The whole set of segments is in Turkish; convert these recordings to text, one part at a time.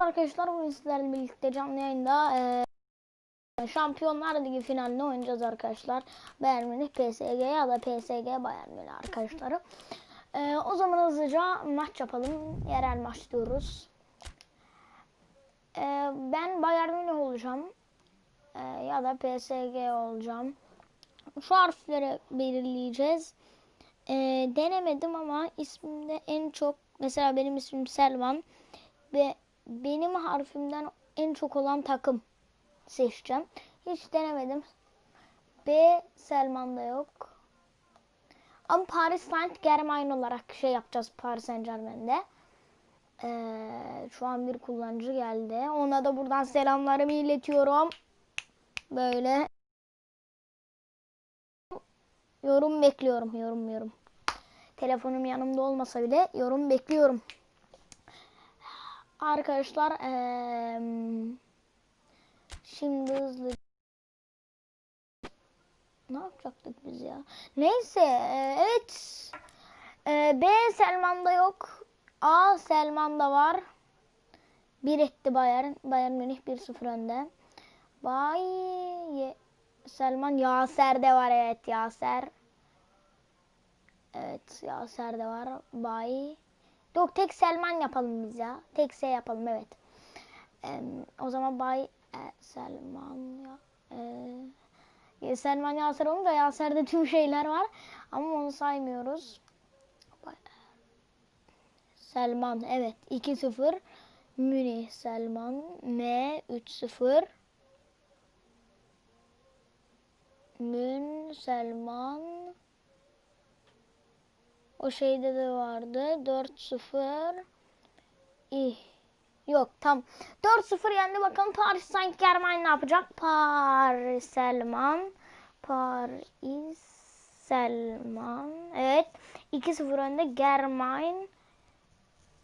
Arkadaşlar bugün sizlerle birlikte canlı yayında eee, Şampiyonlar Ligi finalini oynayacağız arkadaşlar. Bayern Münih PSG ya da PSG Bayern Münih arkadaşları. Eee, o zaman hızlıca maç yapalım. Yerel maç diyoruz. Eee, ben Bayern Münih olacağım. Eee, ya da PSG olacağım. Şu harfleri belirleyeceğiz. Eee, denemedim ama ismimde en çok mesela benim ismim Selvan ve benim harfimden en çok olan takım seçeceğim. Hiç denemedim. B Selman'da yok. Ama Paris Saint Germain olarak şey yapacağız Paris Saint Germain'de. Ee, şu an bir kullanıcı geldi. Ona da buradan selamlarımı iletiyorum. Böyle. Yorum bekliyorum. Yorum yorum. Telefonum yanımda olmasa bile yorum bekliyorum. Arkadaşlar eee, şimdi hızlı ne yapacaktık biz ya? Neyse eee, evet Eee, B Selman'da yok. A Selman'da var. Bir etti Bayern. Bayern Münih 1-0 önde. Bay Ye- Selman Yaser'de var evet Yaser. Evet Yaser'de var. Bay Yok tek Selman yapalım biz ya. Tek S yapalım evet. Ee, o zaman Bay e, Selman ya. E, Selman Yaser olunca Yaser'de tüm şeyler var. Ama onu saymıyoruz. Bay- Selman evet 2-0. Münih Selman M 3-0. Mün Selman o şeyde de vardı. 4-0. İh. Yok tam. 4-0 yendi. Bakalım Paris Saint Germain ne yapacak? Paris Selman. Paris Selman. Evet. 2-0 önde. Germain.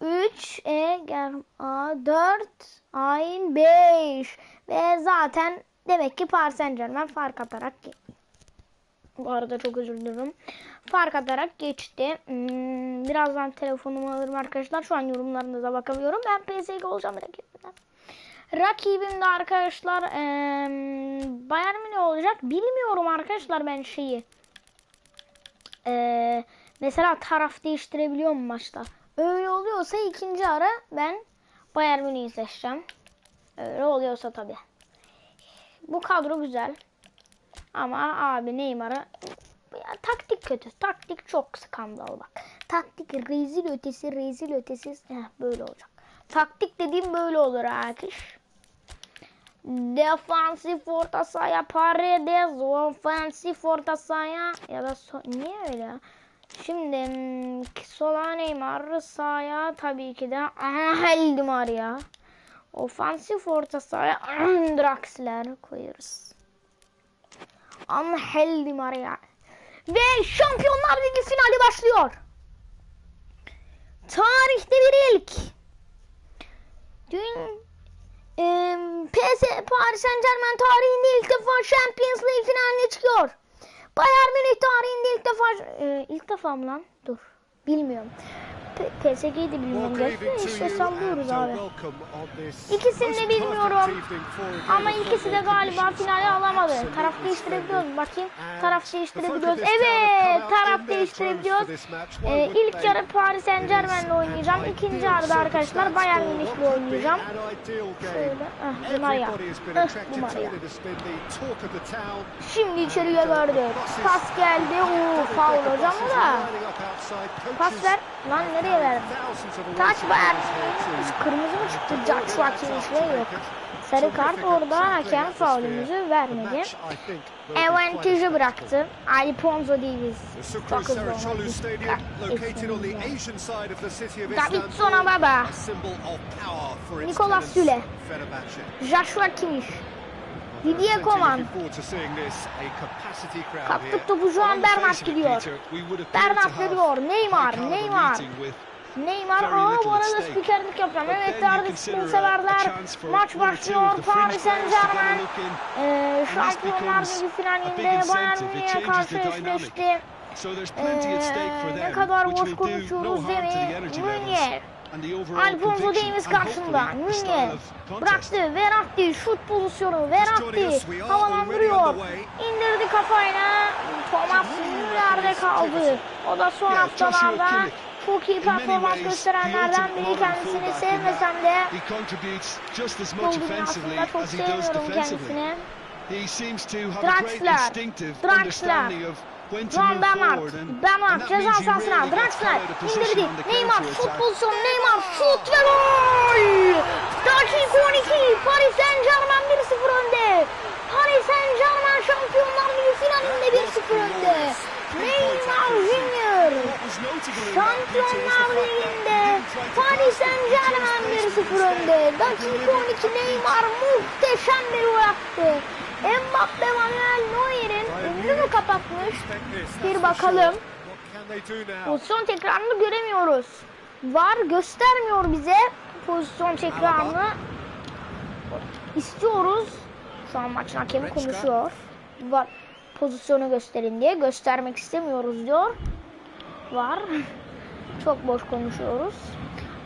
3 E Ger A 4 Ayn 5 ve zaten demek ki Paris Saint Germain fark atarak bu arada çok özür dilerim. Fark atarak geçti. Hmm, birazdan telefonumu alırım arkadaşlar. Şu an yorumlarınıza bakabiliyorum. Ben PSG olacağım rakibimden. Rakibim de arkadaşlar eee Bayern Münih olacak. Bilmiyorum arkadaşlar ben şeyi. Eee, mesela taraf değiştirebiliyor mu maçta? Öyle oluyorsa ikinci ara ben Bayern Münih'i seçeceğim. Öyle oluyorsa tabii. Bu kadro güzel. Ama abi Neymar'ı ya, taktik kötü. Taktik çok skandal bak. Taktik rezil ötesi rezil ötesi Heh, böyle olacak. Taktik dediğim böyle olur akış. Defansif orta sahaya Paredes, ofansif orta sahaya ya da so niye öyle ya? Şimdi hmm, sola Neymar, sahaya tabii ki de Angel Di Maria. Ofansif orta sahaya Draxler koyuyoruz. Angel Di Maria. Ve Şampiyonlar Ligi finali başlıyor. Tarihte bir ilk. Dün e, PS Paris Saint Germain tarihinde ilk defa Champions League finaline çıkıyor. Bayern Münih tarihinde ilk defa e, ilk defa mı lan? Dur. Bilmiyorum. De bilmiyorum. Gerçi işte sallıyoruz abi. İkisini de bilmiyorum. Ama ikisi de galiba finale alamadı. Taraf değiştirebiliyoruz. Bakayım. Taraf değiştirebiliyoruz. Evet. Taraf değiştirebiliyoruz. Ee, ilk yarı Paris Saint Germain'le oynayacağım. İkinci yarıda arkadaşlar Bayern Münih'le oynayacağım. Şöyle. Ah, ya. Ah, ya. Şimdi içeriye gördü. Pas geldi. Oo, faul hocam da. Pas ver. Lan nereye? Taç Bayern Münih. Kırmızı mı çıktı? Joshua Kimmich yok. Sarı kart orada hakem faulümüzü vermedi. Avantajı bıraktı. Ali Ponzo Davis. Çok hızlı oynadı. Davidson'a baba. Nicolas Süle. Joshua Kimmich. Didier Coman. Kaptık topu şu an Bernat gidiyor. Bernat veriyor. Neymar. Neymar. Neymar aa bu arada spikerlik yapacağım. Evet artık spor severler. Maç başlıyor. Paris Saint Germain e, Şampiyonlar Ligi finalinde Bayern Münih'e karşı eşleşti. Ee, ne kadar boş konuşuyoruz değil mi? Münih. Alfonso Davies karşında. Nunez bıraktı. Verratti şut pozisyonu. Verratti havalandırıyor. İndirdi kafayla. Thomas Müller'de kaldı. O da son haftalarda çok iyi performans gösterenlerden biri kendisini sevmesem de He contributes just as much futbol offensively dünyasında çok sevmiyorum kendisini. Draxler, Draxler. Move Bernard, Bernard ceza sahasına, Draxler indirdi. Neymar şut pozisyonu, Neymar şut ve gol! Dakika 12, Paris Saint Germain 1-0 önde. Paris Saint Germain Şampiyonlar Ligi finalinde 1-0 önde. Neymar Junior Şampiyonlar Ligi'nde Paris Saint Germain basically 1-0 önde. Dakika 12 Neymar muhteşem bir gol attı. Mbappe Manuel Neuer'in önünü mü kapatmış? Bir bakalım. Pozisyon tekrarını göremiyoruz. Var göstermiyor bize pozisyon tekrarını. İstiyoruz. Şu an maçın hakemi konuşuyor. Var pozisyonu gösterin diye göstermek istemiyoruz diyor. Var. Çok boş konuşuyoruz.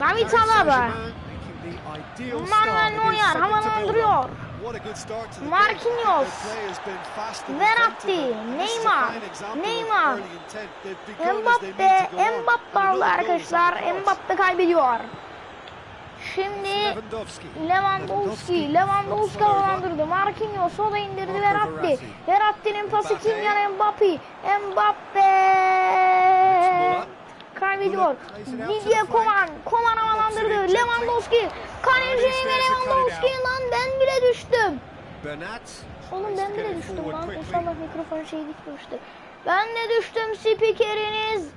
David Alaba. Manuel Neuer havalandırıyor. Marquinhos. Verratti, Neymar, Neymar. Mbappe. Mbappe aldı arkadaşlar. Mbappe kaybediyor. Şimdi Lewandowski. Lewandowski, havalandırdı. Marquinhos o da indirdi Verratti. Verratti. Verratti'nin pası. Kylian Mbappe. Mbappe kaybediyor. Didier. Coman Boxing havalandırdı. Lewandowski, kaleci Lewandowski lan ben bile düştüm. Oğlum ben bile düştüm lan. İnşallah mikrofon şey gitmemiştir. Ben de düştüm spikeriniz.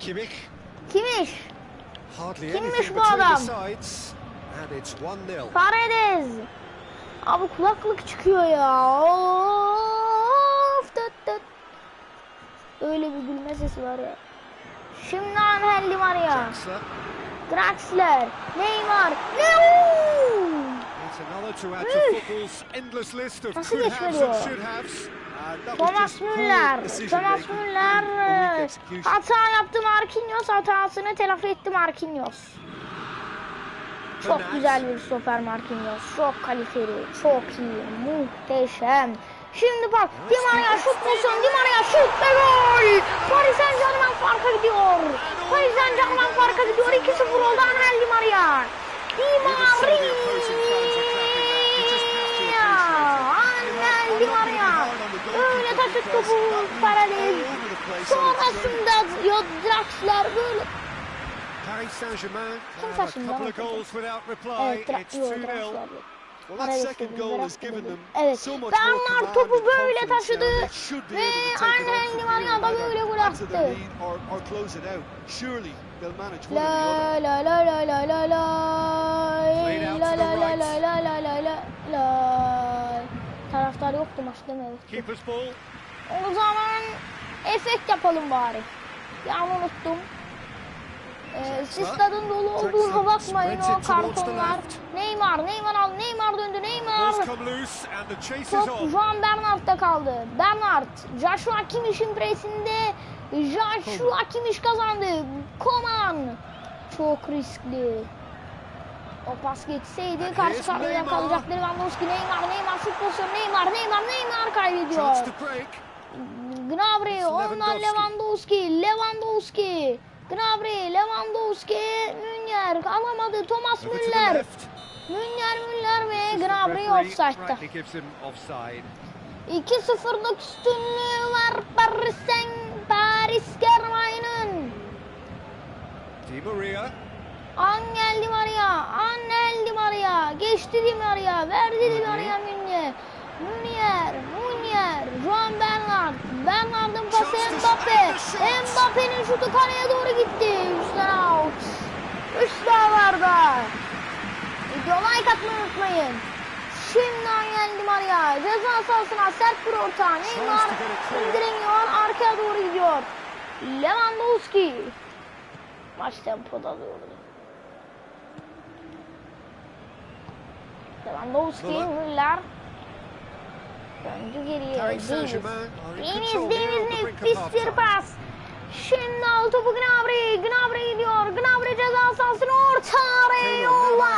Kimmich. Kimmiş? Kimmiş bu adam? the sides. And it's 1-0. Paredes. Abi kulaklık çıkıyor ya. Of, tıt tıt. Öyle bir gülme sesi var ya. Şimdi Angel Di Maria. Draxler. Draxler. Neymar. Nasıl geçmedi o? Thomas Müller. Thomas Müller hata yaptı Marquinhos. Hatasını telafi etti Marquinhos. Çok güzel bir stoper Marquinhos. Çok kaliteli, çok iyi, muhteşem. Şimdi bak Di Maria şut pozisyonu, Di Maria şut ve gol. Paris Saint Germain farka gidiyor. Paris Saint Germain farka gidiyor. 2-0 oldu Angel Di Maria. Di Even Taşıt topu Paredes. Sonrasında yo Draxler böyle. Paris Saint-Germain have a couple of goals without reply. Evet, It's Dra- yo, 2-0. Draxler. Well, that Paredes second dedi, goal has Verratti given dedi. them Evet. so much more Bernard command topu böyle taşıdı ve able to take it on Angel from Di here Maria and da böyle gol attı. La la la la la la la la la la la la la la la la Taraftar yoktu maçta mı evet. O zaman efekt yapalım bari. Ya unuttum. Ee, siz stadın dolu olduğuna bakmayın o kartonlar. Neymar, Neymar al, Neymar döndü, Neymar. Top. Juan Bernard'da kaldı. Bernard, Joshua Kimmich'in presinde Joshua Kimmich kazandı. Koman. Çok riskli. O pas geçseydi karşı karşıya kalacaktı Lewandowski. Neymar, Neymar şut pozisyonu. Neymar, Neymar, Neymar kaybediyor. Gnabry, ondan Lewandowski. Lewandowski. Gnabry, Lewandowski, Münyer alamadı. Thomas Müller. Münyer, Müller ve Gnabry offside'da. rightly gives him offside. 2-0'lık üstünlüğü var Paris Saint Paris Germain'in. Di Maria. Angel Di Maria, Angel Di Maria, geçti Di Maria, verdi Di Maria Münye. Münyer, Münyer, Juan Bernard, Bernard'ın pası Mbappe. Mbappe'nin şutu kaleye doğru gitti. Üstten out. Üst ağlarda. Video like atmayı unutmayın. Şimdi Angel Di Maria ceza sahasına sert bir orta. Neymar indiremiyor, arkaya doğru gidiyor. Lewandowski. Maç tempoda doğru. Lewandowski, Müller. Önce geriye Davis. Davis, Davis nefistir pas. Şimdi al topu Gnabry. Gnabry gidiyor. Gnabry ceza sahasına orta araya yolla.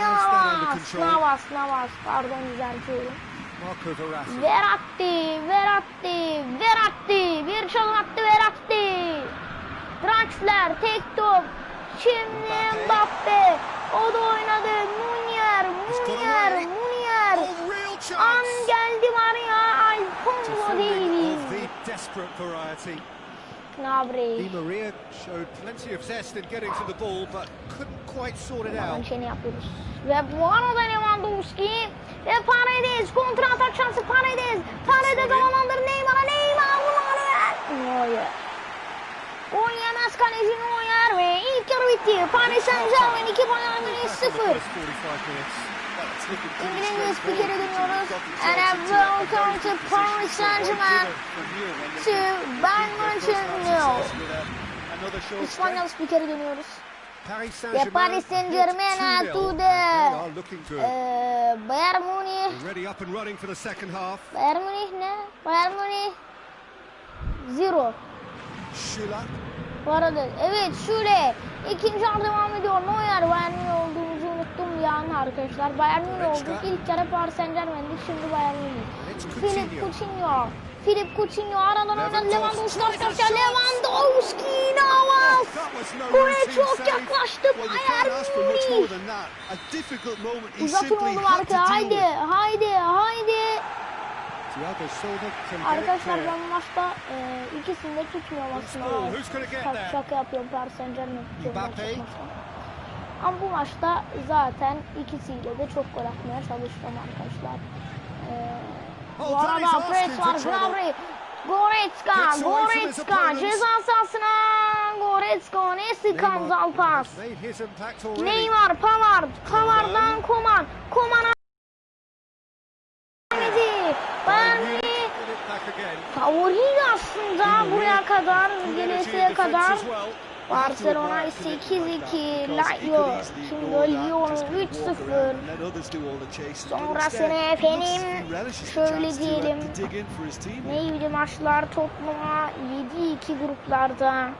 Navas, Navas, Navas. Pardon düzeltiyorum. Veratti, Veratti, Veratti. Bir çalım attı Veratti. Draxler tek top. Şimdi Mbappe. O da oynadı. Munier, Munier, Munier. An geldi desperate variety. Di Maria showed plenty of zest in getting to the ball, but couldn't quite sort it out. Ve Lewandowski ve Paredes şansı Paredes. Paredes Neymar'a Neymar Neuer. Neuer. Gol yemez kaleci Neuer ve ilk yarı bitti. Paris Saint Germain 2 Bayern Münih Back in the 0. Evening newspaper ignored and I welcome to Paris Saint-Germain to Bayern München. İspanyol spikeri dönüyoruz. Ve Paris Saint Germain'a tude ee, Bayern Münih Bayern Münih ne? Bayern Münih Zero Bu arada evet şöyle ikinci an devam ediyor Neuer Bayern Münih olduğunu yani arkadaşlar. Bayern Münih olduk. İlk kere Paris Saint Germain'dik. Şimdi Bayern Münih. Filip Coutinho. Filip Coutinho aradan oynayan Lewandowski arkadaşlar. Lewandowski inanılmaz. Gole çok yaklaştı Bayern Münih. Uzatın oğlum arka. Haydi haydi haydi. Arkadaşlar ben maçta e, ikisini de tutmuyorum aslında. Şaka yapıyorum Paris Saint Germain'i tutuyorum. Ama bu maçta zaten ikisiyle de çok gol atmaya çalıştım arkadaşlar. Ee, bu arada Alvarez var. Gnabry. Goretzka. Goretzka. Ceza sahasına. Goretzka. Nesi kanzal pas. Neymar. Pavard. Pavard'dan Koman. Koman'a. Favori aslında buraya kadar, gelesiye kadar Barcelona 8-2, Lazio, şimdi Lyon 3-0. Sonrasını efendim şöyle diyelim. Neydi maçlar Tottenham'a 7-2 gruplarda.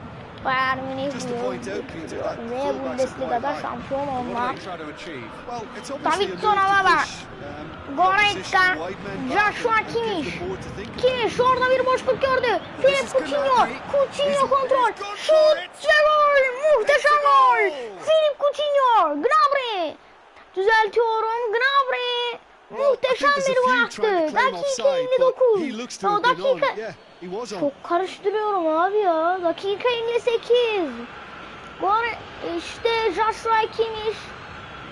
Bayern Münih Just to point out, Peter, that ve Bundesliga'da şampiyon achieve? Davidson Alaba, Goretzka, Joshua Kimmich. Kimmich orada bir boşluk gördü. Philip Coutinho, Coutinho kontrol, şut ve gol, muhteşem gol. Philip Coutinho, Gnabry. Düzeltiyorum, Gnabry. Muhteşem bir gol attı. Dakika 59. O dakika... Çok karıştırıyorum abi ya. Dakika 58. Gol işte Joshua Kimmich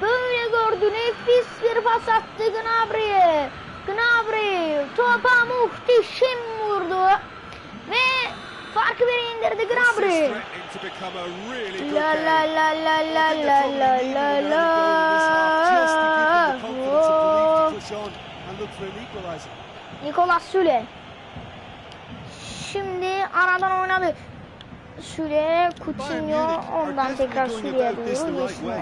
böyle gördü. Nefis bir pas attı Gnabry'e. Gnabry topa muhteşem vurdu. Ve farkı bir indirdi Gnabry. La la la la la la la la la. Nikolas Süle. Aradan oynadı. Süle, Coutinho, ondan tekrar Süle'ye doğru geçmiyor.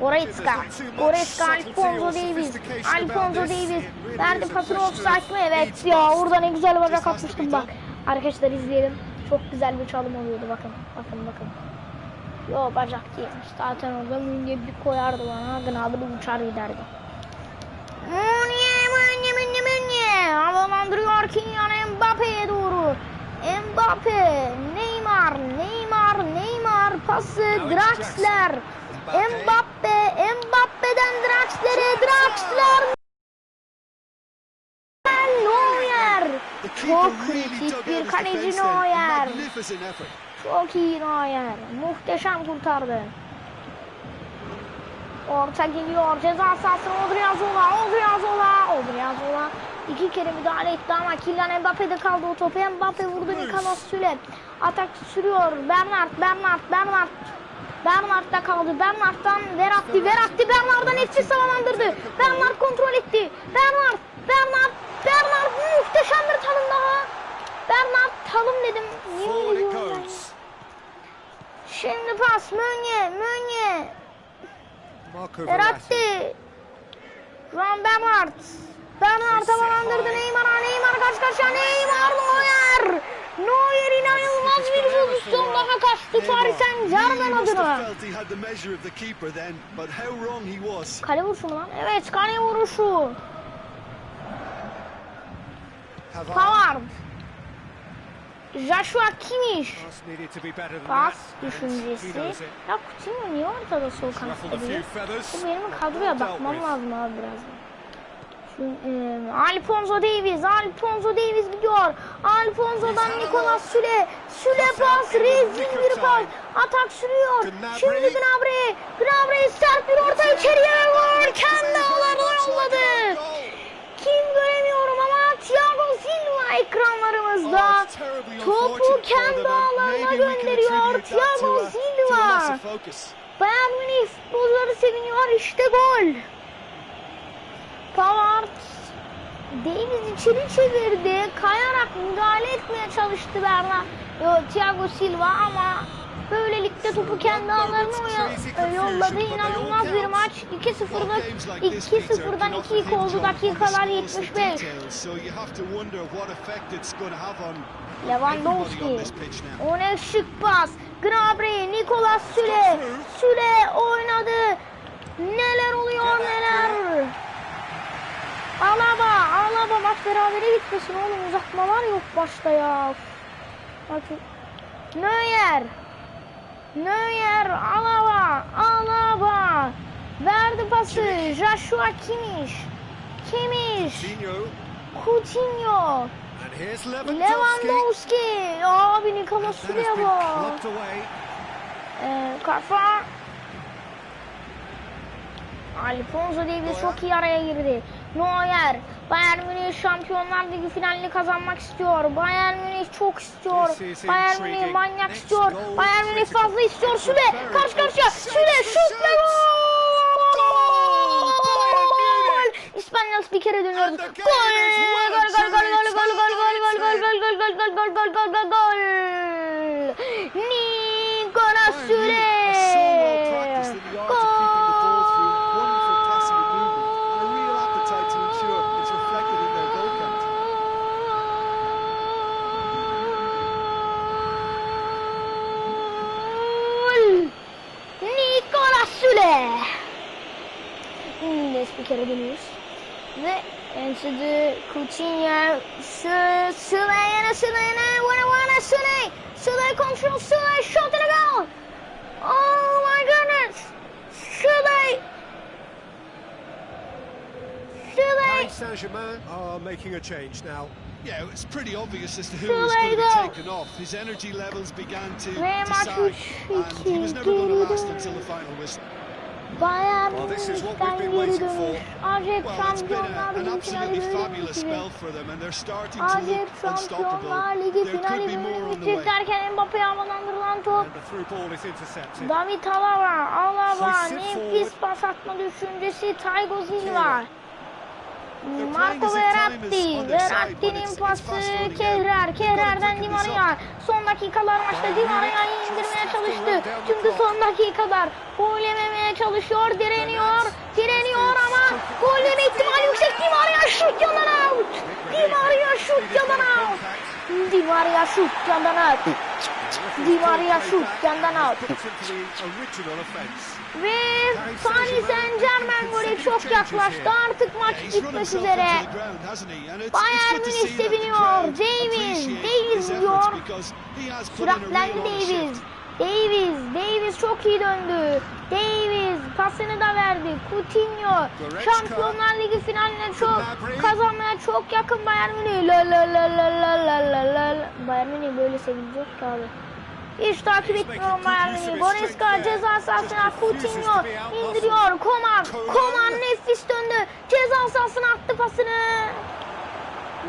Goretzka, Goretzka, Alfonso Davies, Alfonso Davies verdi pasını offside mı? Evet ya orada ne güzel bacak atmıştım bak. Arkadaşlar izleyelim. Çok güzel bir çalım oluyordu bakın. Bakın bakın. Yo bacak değilmiş. Zaten orada Münye bir koyardı bana. Gnabry uçar giderdi. Münye, Münye, Münye, Münye. Havalandırıyor Kylian doğru. Mbappe, Neymar, Neymar, Neymar pası Draxler. Mbappe, Mbappe'den Draxler'e Draxler. Neuer. Çok kritik bir kaleci Neuer. Çok iyi Neuer. Muhteşem kurtardı. Orta geliyor. Ceza sahasına Odriozola. Odriozola. Odriozola iki kere müdahale etti ama Kylian Mbappe'de kaldı o topu. Mbappe vurdu Nicolas Süle. Atak sürüyor. Bernard, Bernard, Bernard. Bernard'da kaldı. Bernard'dan Verratti, Verratti Bernard'dan etkisiz havalandırdı. Bernard kontrol etti. Bernard, Bernard, Bernard muhteşem bir talım daha. Bernard talım dedim. Yemin ediyorum. Şimdi pas Mönye, Mönye. Verratti. Juan Bernard. Bernard havalandırdı Neymar'a. Neymar kaç kaça Neymar Neuer. Neuer inanılmaz bir pozisyon daha kaçtı Paris Saint Germain adına. Kale vuruşu mu lan? Evet kale vuruşu. Pavard. Joshua Kimmich. Pas düşüncesi. Ya Coutinho niye ortada sol kanatta Bu benim kadroya bakmam lazım abi birazdan. E, Alfonso Davies, Alfonso Davies gidiyor. Alfonso'dan Nicolas Süle. Süle pas, rezil bir pas. Atak sürüyor. Şimdi Gnabry. Gnabry sert bir orta içeriye vur. Kendi ağlarına yolladı. Kim göremiyorum ama Thiago Silva ekranlarımızda. Topu kendi ağlarına gönderiyor Thiago Silva. Bayern Münih futbolcuları seviniyor. İşte gol. Pavard Davies içeri çevirdi. Kayarak müdahale etmeye çalıştı Berna. Yo, Thiago Silva ama böylelikle topu kendi ağlarına e, yolladı. İnanılmaz bir maç. 2-0'lık 2-0'dan 2-2 oldu dakikalar 75. Lewandowski. Ona şık pas. Gnabry, Nicolas Süle. Süle oynadı. Nele Alaba, Alaba maç berabere gitmesin oğlum uzatmalar yok başta ya. Bak. Neuer. Neuer, Alaba, Alaba. Verdi pası. Joshua Kimmich. Kimmich. Coutinho. Lewandowski. Abi bak. plucked away. Ee, kafa. Alfonso Davies çok iyi araya girdi. Neuer. Bayern Münih Şampiyonlar Ligi finalini kazanmak istiyor. Bayern Münih çok istiyor. Bayern Münih manyak istiyor. Bayern Münih fazla istiyor. Süle karşı karşıya. Süle şut ve gol. İspanyol spikere dönüyordu. And Gol. Gol gol gol gol gol gol gol gol gol gol gol gol gol gol gol gol gol gol. Nicolas Süle. Dönüyoruz. Ve Enstitü Coutinho yine Süle yine Vana Vana Süle Süle kontrol Süle shot and a goal Oh my goodness Süle Paris Saint-Germain are making a change now. Yeah, it's pretty obvious as to who Too was going to be taken off. His energy levels began to, to maç sag, üç, and he was never going to last until the final whistle. Bayern Münih'ten geri dönüş. Acep Şampiyonlar Ligi finali bölümü Acep Şampiyonlar Ligi finali bölümü bitecek derken Mbappe'ye havalandırılan top. David Alaba, Alaba nefis pas atma düşüncesi Taygo Silva. Marco Verratti. Verratti'nin pası Kehrer. Kehrer'den Di Maria. Son dakikalar maçta Di Maria'yı indirmeye çalıştı. Çünkü son dakikalar. Gol yememeye çalışıyor. Direniyor. Direniyor ama Gol yeme ihtimali yüksek. Di Maria şut yandan out. Di Maria şut yandan out. Di Maria şut yandan out. Di Maria şut yandan out. Ve Paris Saint Germain golü çok yaklaştı. Artık maç bitmek üzere. Bayern Münih seviniyor. Davies, Davies diyor. Süratlendi Davies. Davis, Davis çok iyi döndü. Davis pasını da verdi. Coutinho Şampiyonlar Ligi finaline çok kazanmaya çok yakın Bayern Münih. La la la la la la la la. Bayern Münih böyle sevinecek ki abi. Hiç takip etmiyorum Bayern Münih. Goretzka ceza sahasına Coutinho indiriyor. Koman, Koman nefis döndü. Ceza sahasına attı pasını.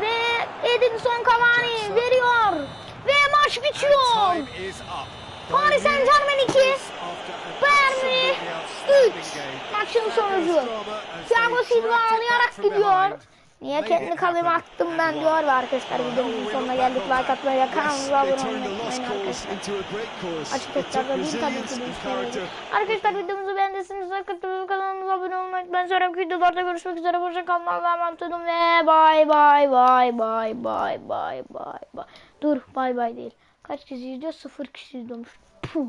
Ve Edinson Cavani veriyor. Ve maç bitiyor. Paris Saint Germain 2, Bayern Münih 3 maçın sonucu. Thiago Silva ağlayarak gidiyor. Niye kendi kalemi attım ben diyor ve arkadaşlar videomuzun sonuna geldik. Like atmayı kanalımıza abone olmayı unutmayın arkadaşlar. Açık tekrarda değil tabii ki de Arkadaşlar videomuzu beğendiyseniz like atmayı kanalımıza abone olmayı unutmayın. Sonraki videolarda görüşmek üzere. Hoşçakalın. Allah'a emanet olun ve bay bay bay bay bay bay bay. Dur bay bay değil. Kaç kişi izliyor? Sıfır kişi izliyormuş. Puh.